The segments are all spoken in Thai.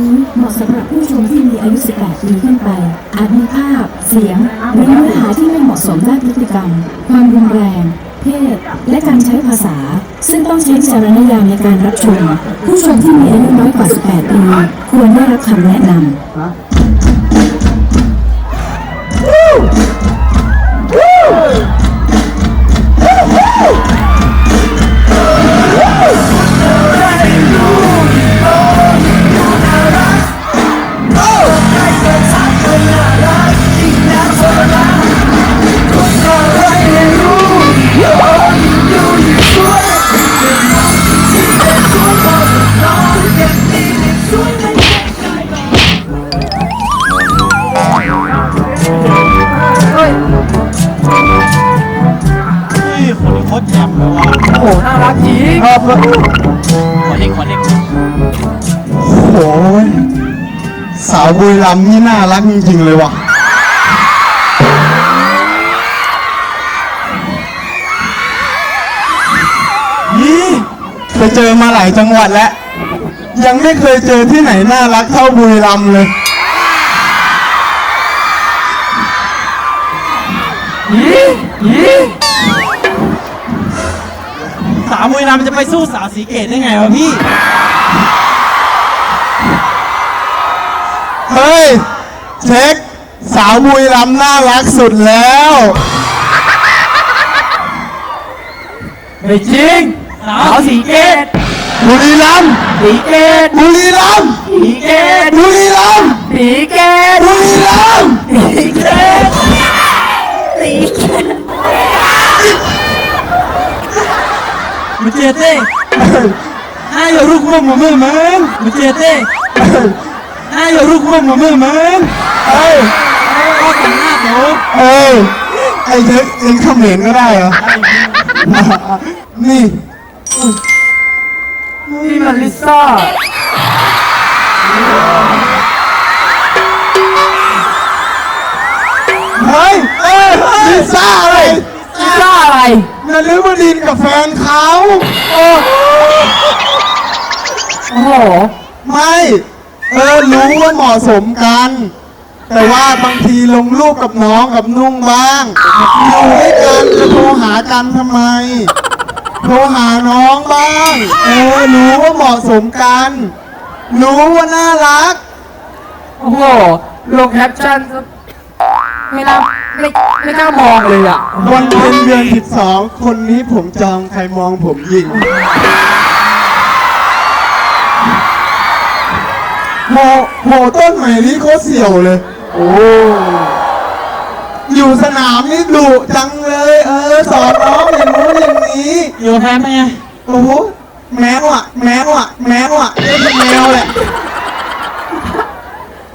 นี้เหมาะสำหรับผู้ชมที่มีอายุ 18 ปีขึ้นไป อาจมีภาพ เสียง หรือเนื้อหาที่ไม่เหมาะสมด้านพฤติกรรม ความรุนแรง เพศ และการใช้ภาษา ซึ่งต้องใช้วิจารณญาณในการรับชม ผู้ชมที่มีอายุน้อยกว่า 18 ปี ควรได้รับคำแนะนำ ขอเล็กขอเล็กโอ้ยสาวบุรีรัมย์นี่น่ารักจริงๆเลยว่ะ นี่ไปเจอมาหลายจังหวัดแล้ว ยังไม่เคยเจอที่ไหนน่ารักเท่าบุรีรัมย์เลย สาวมวยรามจะไปสู้สาวสีเกตได้ไงวะพี่ เฮ้ย เช็ค สาวบุรีรัมย์น่ารักสุดแล้ว ไม่จริง สาวสีเกตบุรีรัมย์สีเกตบุรีรัมย์สีเกตบุรีรัมย์สีเกตบุรีรัมย์สีเกตมันเจเต้ น่าอย่ารุกมั่งมาเมื่อมันมันเจเต้น่าอย่ารุกมั่งมาเมื่อมันเอ้ยก็แต่งหน้าเดี๋ยวเอ้ยไอ้เช็คเองเขมรก็ได้เหรอ นี่นี่มันลิซ่า เฮ้ยเอ้ยลิซ่าอะไรลิซ่าอะไร นาลืมดินกับแฟนเขาโอ้โหไม่ เออรู้ว่าเหมาะสมกัน แต่ว่าบางทีลงรูปกับน้องกับนุ่งบ้างอยู่ด้วยกันจะโทรหากันทำไม โทรหาน้องบ้าง เออรู้ว่าเหมาะสมกัน รู้ว่าน่ารัก โอ้โห ลงแคปชั่นซะไม่น่า ไม่ไม่น่ามองเลยอะวันเพ็ญเดือนสิบสองคนนี้ผมจองใครมองผมยิงโหโหต้นใหม่นี้โคตรเสี่ยวเลย โอ้ อยู่สนามนี่ดุจังเลย เออ สอนน้องอย่างนู้นอย่างนี้ อยู่กับแฟนเป็นไงโอ้โหแมวอะ แมวอะ แมวอะเรียกเป็นแมวแหละ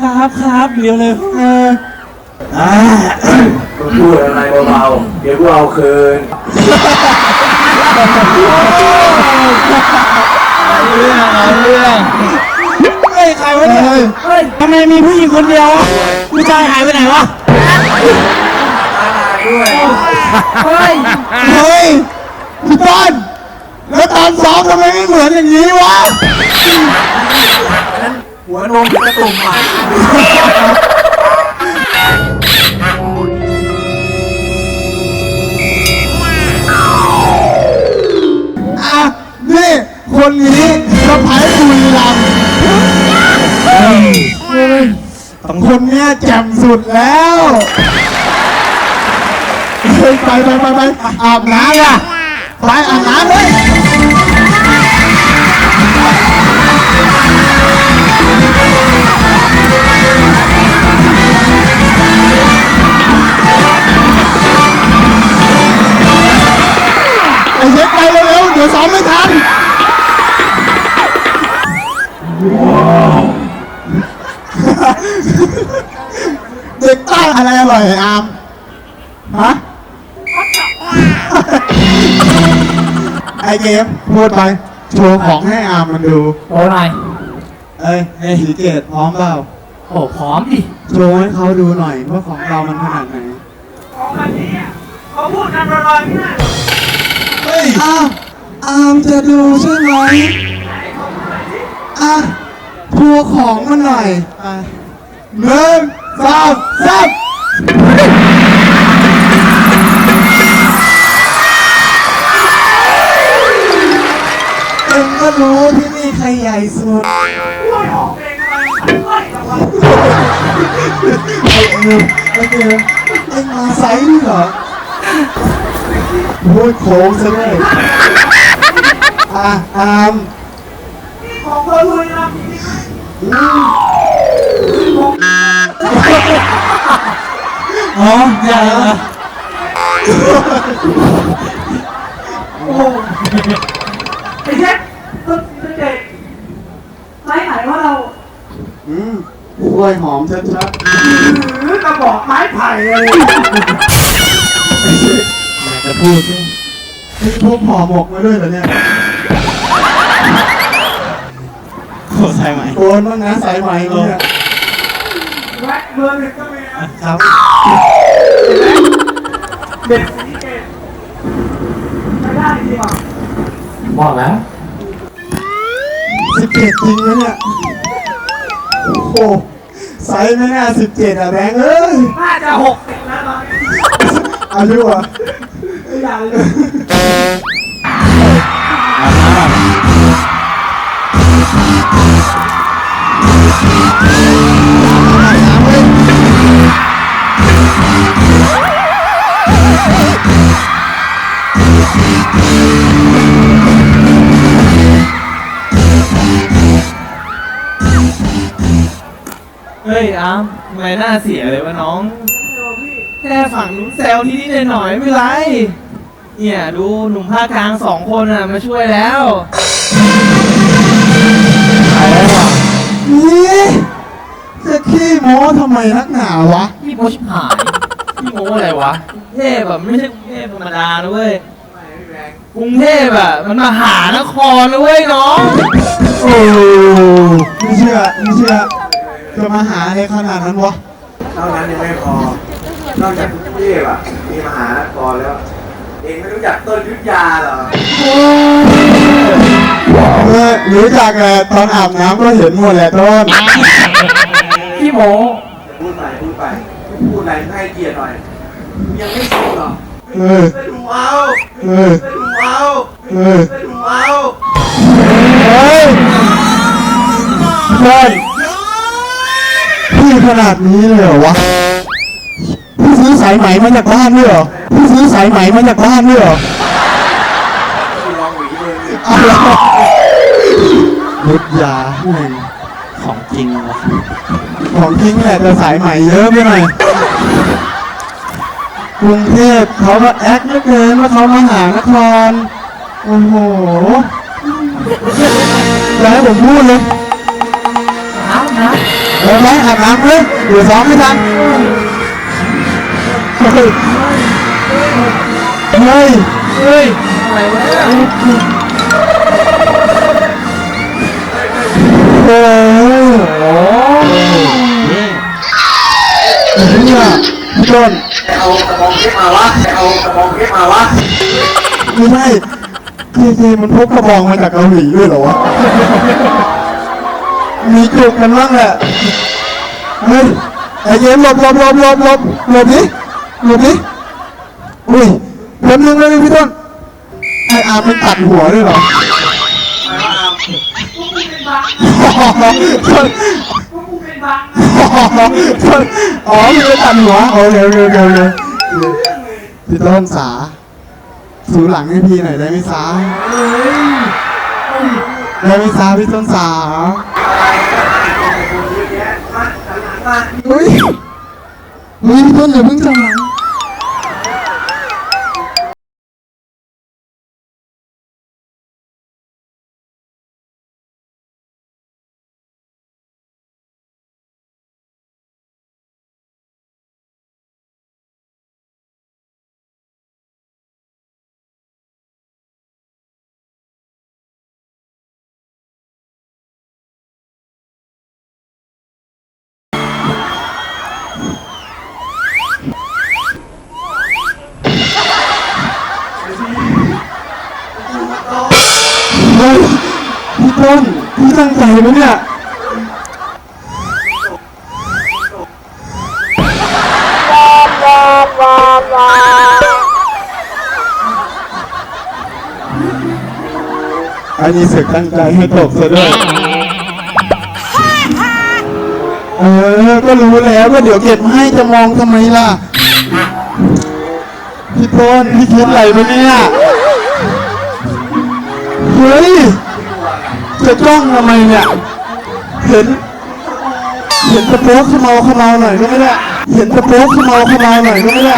ครับครับเร็วเลย เออมึง พูดอะไรเบาๆ เดี๋ยวกูเอาคืนเรื่องเอาเรื่องเฮ้ยใครวะเนี่ยเฮ้ยทำไมมีผู้หญิงคนเดียววะผู้ชายหายไปไหนวะเฮ้ย เฮ้ยพี่ต้นแล้วตอนซ้อมทำไมไม่เหมือนอย่างนี้วะ หัวนมกระตุ่มอะอะ นี่คนนี้สะพ้ายบุรีรัมย์คนเนี้ยแจ่มสุดแล้วเฮ้ยไปไปไปไปอาบน้ำอะไปอาบน้ำเลย ยวซ้อมไม่ทันเด็กใต้อะไรอร่อยอามฮะไอเกมพูดไป โชว์ของให้อามมันดู โอ้หน่อยเอ้ยไอสีเกตพร้อมเปล่าโอ้พร้อมดิโชว์ให้เขาดูหน่อยว่าของเรามันขนาดไหนเขาพูดกันลอยๆพี่น่ะเฮ้ยอ้าว อามจะดูใช่ไหมอะทัวของมันหน่อยไปหนึ่งสองสามเอ็งก็รู้ที่นี่ใครใหญ่สุดเอาเองโอเคเอ็งมาไซส์นี่เหรอโอ้ยโค้งซะด้วย อะอามของเธอลุยนะอ๋ออย่าละไอ้เช็คต้นต้นเด็กไม้ไหนว่าเราอืมกล้วยหอมชัดๆหรือกระบอกไม้ไผ่อะไรจะพูดไหมๆมีพวกห่อหมกมาด้วยเหรอเนี่ย โคตรใช่ไหมโกนบ้างนะสายไหมเนี่ยแว็กเบอร์หนึ่งก็มีนะครับเด็กสีเกตไม่ได้จริงอะบอกแล้วสิบเจ็ดจริงนะเนี่ยโอ้โหไซส์ไม่น่าสิบเจ็ดอะแบงค์เอ้ยน่าจะหกสิบแล้วตอนนี้อายุอะไม่อยากเลย เฮ้ยอามทำไมหน้าเสียเลยวะน้อง แค่ฝั่งนู้นแซวที่นี่หน่อยๆไม่เป็นไร เนี่ยดูหนุ่มภาคกลางสองคนอะมาช่วยแล้วนี่ จะขี้โม้ทำไมนักหนาวะ พี่โมชิบหายพี่โมอะไรวะกรุงเทพแบบไม่ใช่กรุงเทพธรรมดานะเว้ยกรุงเทพอะมันมหานครนะเว้ยน้องโอ้ไม่เชื่อไม่เชื่อจะมาหาอะไรขนาดนั้นวะเท่านั้นยังไม่พอ นอกจากกรุงเทพอะมีมหานครแล้ว เองไม่รู้จักต้นยุทธยาเหรอเออรู้จักแหละตอนอาบน้ำก็เห็นหมดแหละต้น พี่โมพูดไปพูดไปพูดอะไรให้เกียรติหน่อย ยังไม่ชินหรอเออไปดูเอาเออไปดูเอาเออไปดูเอาเฮ้ยต้นพี่ขนาดนี้เลยเหรอวะพี่ซื้อสายไหมมาจากบ้านด้วยเหรอพี่ซื้อสายไหมมาจากบ้านด้วยเหรอคุณลองหวีมือเอาละยุดยาหนึ่ง ของจริงวะของจริงแหละแต่สายใหม่เยอะไปหน่อยกรุงเทพเขาก็แอคเหลือเกินว่าเขามาหานครโอ้โหอย่าให้ผมพูดเลยน้ำนะเดี๋ยวไหมอาบน้ำเลยเดี๋ยวซ้อมไม่ทันเฮ้ยเฮ้ยเฮ้ยอะไรวะเนี่ยโอ้โหเนี่ยพี่ต้นไปเอากระบองเพชรมาวะไปเอากระบองเพชรมาวะไม่ใช่ทีทีมันพกกระบองมาจากเกาหลีด้วยเหรอวะ มีจุกกันบ้างแหละเฮ้ยไอ้เย็นหลบหลบหลบหลบหลบหลบดิหลบดิอุ้ยแป๊บนึงเลยพี่ต้นไอ้อาร์มมันตัดหัวด้วยเหรอพวกกูเป็น บังต้นพวกกูเป็นบังต้นอ๋อมันจะตัดหัวโอเคโอเคโอเคโอเคพี่ต้นสาถูหลังให้พี่หน่อยได้ไหมสาได้ไหมสาพี่ต้นสาเฮ้ยเฮ้ยพี่ต้นอย่าเพิ่งจำหลัง ตั้งใจไหมเนี่ย อันนี้เสกตั้งใจให้ตกซะด้วย เออ ก็รู้แล้วว่าเดี๋ยวเก็บให้จะมองทำไมล่ะ พี่ต้นพี่คิดอะไรไหมเนี่ย เฮ้ย จะจ้องทำไมเนี่ย เห็น เห็นตะโป๊กขมเมาขมเมาหน่อยก็ไม่ได้ เห็นตะโป๊กขมเมาขมเมาหน่อยก็ไม่ได้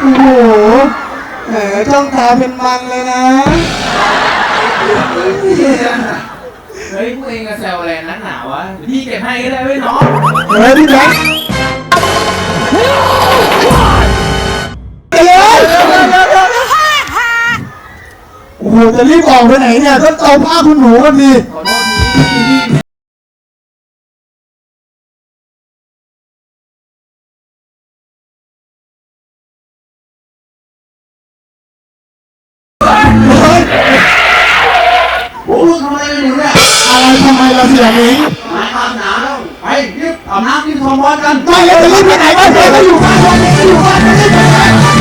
โอ้โหแหมจ้องตาเป็นมันเลยนะ เฮ้ยพวกเองก็แซวอะไรนักหนาวะเดี๋ยวพี่เก็บให้ก็ได้เว้ยน้อง เฮ้ยพี่แบ๊ค จะรีบออกไปไหนเนี่ยก็เอาผ้าคุณหนูกันดิขอโทษทีโอ้ทำไมไม่อยู่เนี่ยอะไรทำไมเราเสียหนิงหายอาบน้ำแล้วไปรีบอาบน้ำรีบทำบอลกันไม่แล้วจะรีบไปไหนก็เธอก็อยู่บ้านคนเดี